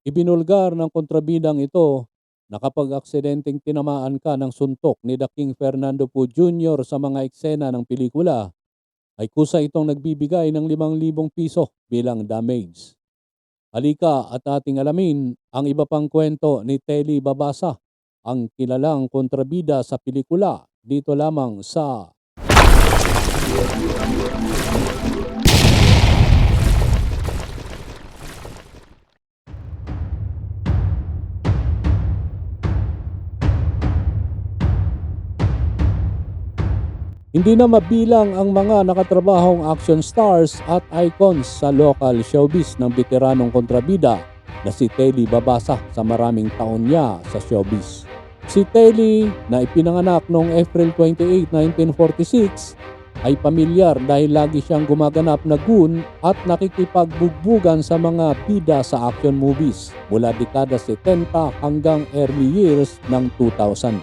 Ibinulgar ng kontrabidang ito na kapag aksidenteng tinamaan ka ng suntok ni The King Fernando Po Jr. sa mga eksena ng pelikula, ay kusa itong nagbibigay ng 5,000 piso bilang damage. Halika at ating alamin ang iba pang kwento ni Telly Babasa, ang kilalang kontrabida sa pelikula dito lamang sa Hindi na mabilang ang mga nakatrabahong action stars at icons sa local showbiz ng veteranong kontrabida na si Telly Babasa sa maraming taon niya sa showbiz. Si Telly na ipinanganak noong April 28, 1946 ay pamilyar dahil lagi siyang gumaganap na goon at nakikipagbugbugan sa mga bida sa action movies mula dekada 70 hanggang early years ng 2000.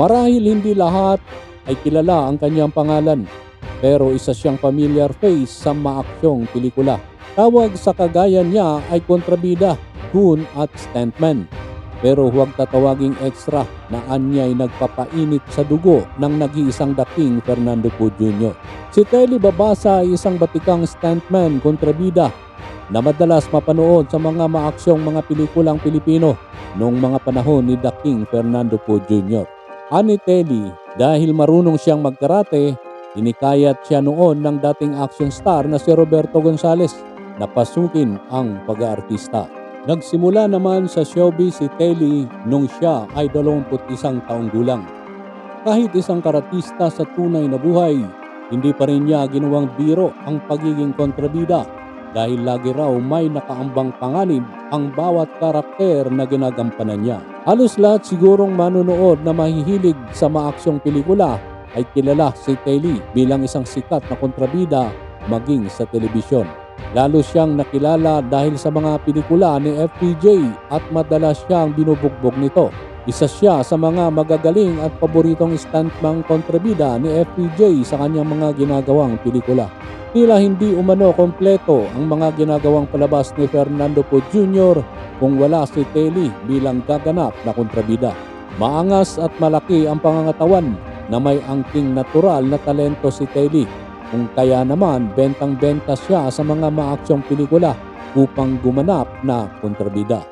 Marahil hindi lahat ay kilala ang kanyang pangalan pero isa siyang familiar face sa maaksyong pelikula. Tawag sa kagayan niya ay kontrabida, goon at stuntman. Pero huwag tatawaging extra na anyay nagpapainit sa dugo ng nag-iisang dating Fernando Po Jr. Si Telly Babasa ay isang batikang stuntman kontrabida na madalas mapanood sa mga maaksyong mga pelikulang Pilipino noong mga panahon ni King Fernando Po Jr. Ani Telly, dahil marunong siyang magkarate, inikayat siya noon ng dating action star na si Roberto Gonzales na pasukin ang pag-aartista. Nagsimula naman sa showbiz si Telly nung siya ay 21 taong gulang. Kahit isang karatista sa tunay na buhay, hindi pa rin niya ginawang biro ang pagiging kontrabida dahil lagi raw may nakaambang panganib ang bawat karakter na ginagampanan niya. Halos lahat sigurong manonood na mahihilig sa maaksyong pelikula ay kilala si Telly bilang isang sikat na kontrabida maging sa telebisyon. Lalo siyang nakilala dahil sa mga pelikula ni FPJ at madalas siyang binubugbog nito. Isa siya sa mga magagaling at paboritong stuntman kontrabida ni FPJ sa kanyang mga ginagawang pelikula. Tila hindi umano kompleto ang mga ginagawang palabas ni Fernando Po Jr. kung wala si Telly bilang gaganap na kontrabida. Maangas at malaki ang pangangatawan na may angking natural na talento si Telly kung kaya naman bentang-benta siya sa mga maaksyong pelikula upang gumanap na kontrabida.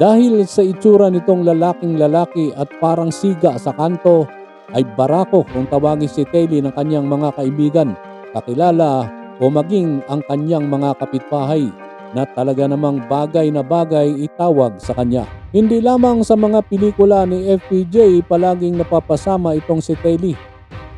Dahil sa itsura nitong lalaking lalaki at parang siga sa kanto, ay barako kung tawagin si Telly ng kanyang mga kaibigan, kakilala o maging ang kanyang mga kapitbahay na talaga namang bagay na bagay itawag sa kanya. Hindi lamang sa mga pelikula ni FPJ palaging napapasama itong si Telly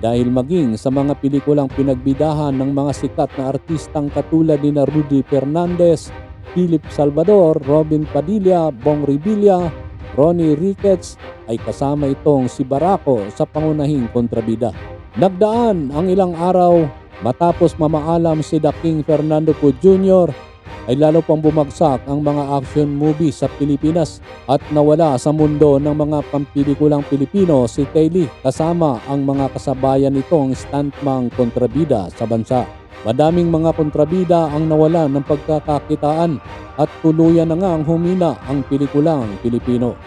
dahil maging sa mga pelikulang pinagbidahan ng mga sikat na artistang katulad ni na Rudy Fernandez, Philip Salvador, Robin Padilla, Bong Revilla, Ronnie Ricketts ay kasama itong si Barako sa pangunahing kontrabida. Nagdaan ang ilang araw matapos mamaalam si The King Fernando Po Jr. ay lalo pang bumagsak ang mga action movies sa Pilipinas at nawala sa mundo ng mga pampilikulang Pilipino si Telly kasama ang mga kasabayan nitong stuntman kontrabida sa bansa. Madaming mga kontrabida ang nawala ng pagkakakitaan at tuluyan na nga ang humina ang pelikulang Pilipino.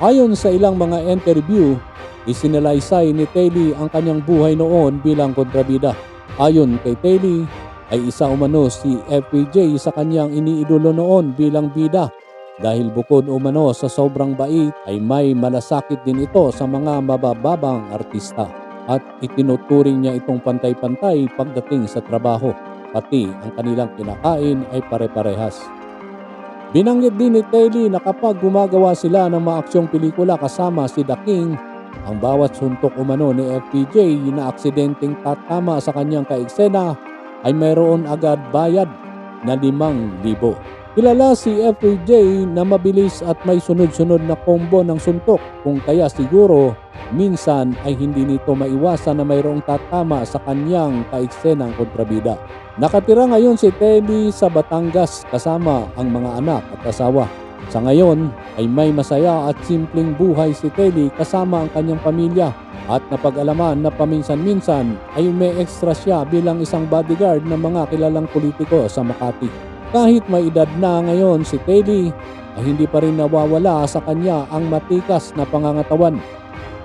Ayon sa ilang mga interview, isinalaysay ni Telly ang kanyang buhay noon bilang kontrabida. Ayon kay Telly, ay isa umano si FPJ sa kanyang iniidolo noon bilang bida. Dahil bukod umano sa sobrang bait ay may malasakit din ito sa mga mabababang artista. At itinuturing niya itong pantay-pantay pagdating sa trabaho. Pati ang kanilang kinakain ay pare-parehas. Binanggit din ni Telly na kapag gumagawa sila ng maaksyong pelikula kasama si The King, ang bawat suntok umano ni FPJ na aksidenteng tatama sa kanyang kaeksena ay mayroon agad bayad na limang libo. Kilala si FPJ na mabilis at may sunod-sunod na combo ng suntok kung kaya siguro minsan ay hindi nito maiwasan na mayroong tatama sa kanyang kaeksenang kontrabida. Nakatira ngayon si Teddy sa Batangas kasama ang mga anak at asawa. Sa ngayon ay may masaya at simpleng buhay si Teddy kasama ang kanyang pamilya at napag-alaman na paminsan-minsan ay may extra siya bilang isang bodyguard ng mga kilalang politiko sa Makati. Kahit may edad na ngayon si Teddy, ay hindi pa rin nawawala sa kanya ang matikas na pangangatawan.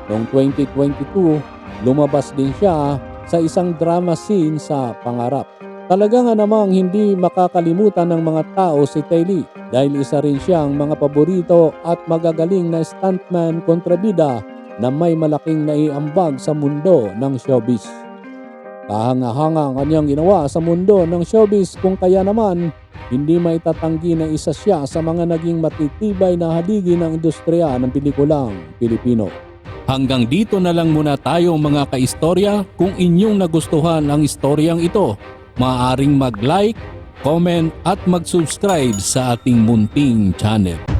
Noong 2022, lumabas din siya sa isang drama scene sa Pangarap. Talaga nga namang hindi makakalimutan ng mga tao si Taylor dahil isa rin siyang mga paborito at magagaling na stuntman kontrabida na may malaking naiambag sa mundo ng showbiz. Kahanga-hanga ang kanyang ginawa sa mundo ng showbiz kung kaya naman hindi maitatanggi na isa siya sa mga naging matitibay na haligi ng industriya ng pelikulang Pilipino. Hanggang dito na lang muna tayo mga kaistorya. Kung inyong nagustuhan ang istoryang ito, maaaring mag-like, comment at mag-subscribe sa ating munting channel.